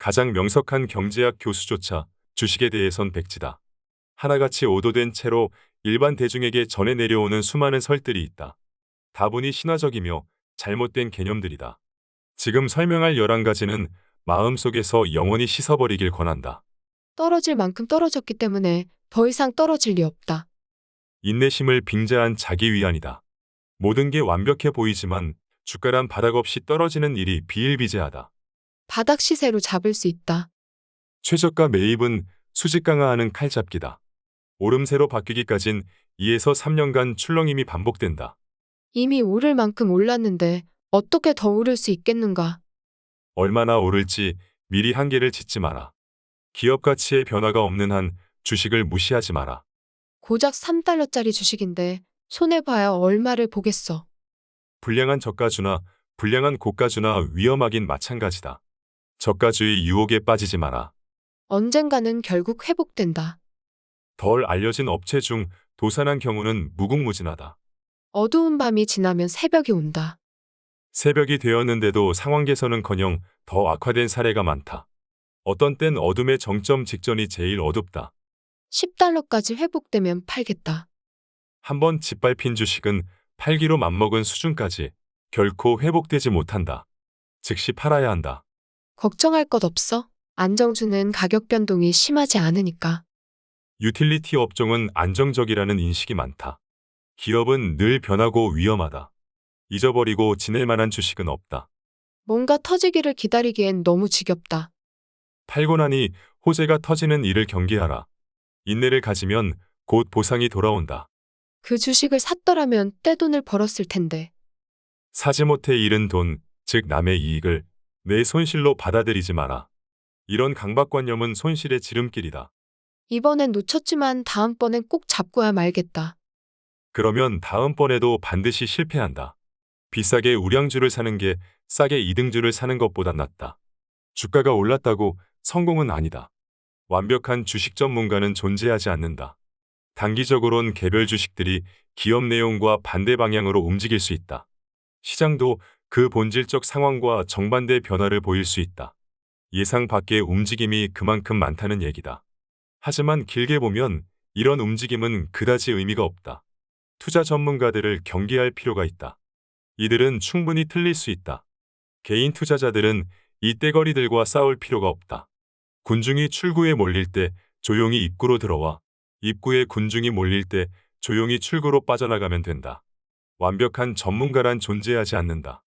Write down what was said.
가장 명석한 경제학 교수조차 주식에 대해선 백지다. 하나같이 오도된 채로 일반 대중에게 전해 내려오는 수많은 설들이 있다. 다분히 신화적이며 잘못된 개념들이다. 지금 설명할 11가지는 마음속에서 영원히 씻어버리길 권한다. 떨어질 만큼 떨어졌기 때문에 더 이상 떨어질 리 없다. 인내심을 빙자한 자기 위안이다. 모든 게 완벽해 보이지만 주가란 바닥 없이 떨어지는 일이 비일비재하다. 바닥 시세로 잡을 수 있다. 최저가 매입은 수직 강화하는 칼잡기다. 오름세로 바뀌기까진 2에서 3년간 출렁임이 반복된다. 이미 오를 만큼 올랐는데 어떻게 더 오를 수 있겠는가? 얼마나 오를지 미리 한계를 짓지 마라. 기업 가치의 변화가 없는 한 주식을 무시하지 마라. 고작 3달러짜리 주식인데 손해봐야 얼마를 보겠어. 불량한 저가주나 불량한 고가주나 위험하긴 마찬가지다. 저가주의 유혹에 빠지지 마라. 언젠가는 결국 회복된다. 덜 알려진 업체 중 도산한 경우는 무궁무진하다. 어두운 밤이 지나면 새벽이 온다. 새벽이 되었는데도 상황 개선은커녕 더 악화된 사례가 많다. 어떤 땐 어둠의 정점 직전이 제일 어둡다. 10달러까지 회복되면 팔겠다. 한번 짓밟힌 주식은 팔기로 맘먹은 수준까지 결코 회복되지 못한다. 즉시 팔아야 한다. 걱정할 것 없어. 안정주는 가격 변동이 심하지 않으니까. 유틸리티 업종은 안정적이라는 인식이 많다. 기업은 늘 변하고 위험하다. 잊어버리고 지낼 만한 주식은 없다. 뭔가 터지기를 기다리기엔 너무 지겹다. 팔고 나니 호재가 터지는 일을 경계하라. 인내를 가지면 곧 보상이 돌아온다. 그 주식을 샀더라면 떼돈을 벌었을 텐데. 사지 못해 잃은 돈, 즉 남의 이익을 내 손실로 받아들이지 마라. 이런 강박관념은 손실의 지름길이다. 이번엔 놓쳤지만 다음번엔 꼭 잡고야 말겠다. 그러면 다음번에도 반드시 실패한다. 비싸게 우량주를 사는 게 싸게 이등주를 사는 것보다 낫다. 주가가 올랐다고 성공은 아니다. 완벽한 주식 전문가는 존재하지 않는다. 단기적으론 개별 주식들이 기업 내용과 반대 방향으로 움직일 수 있다. 시장도 그 본질적 상황과 정반대 변화를 보일 수 있다. 예상 밖의 움직임이 그만큼 많다는 얘기다. 하지만 길게 보면 이런 움직임은 그다지 의미가 없다. 투자 전문가들을 경계할 필요가 있다. 이들은 충분히 틀릴 수 있다. 개인 투자자들은 이 떼거리들과 싸울 필요가 없다. 군중이 출구에 몰릴 때 조용히 입구로 들어와 입구에 군중이 몰릴 때 조용히 출구로 빠져나가면 된다. 완벽한 전문가란 존재하지 않는다.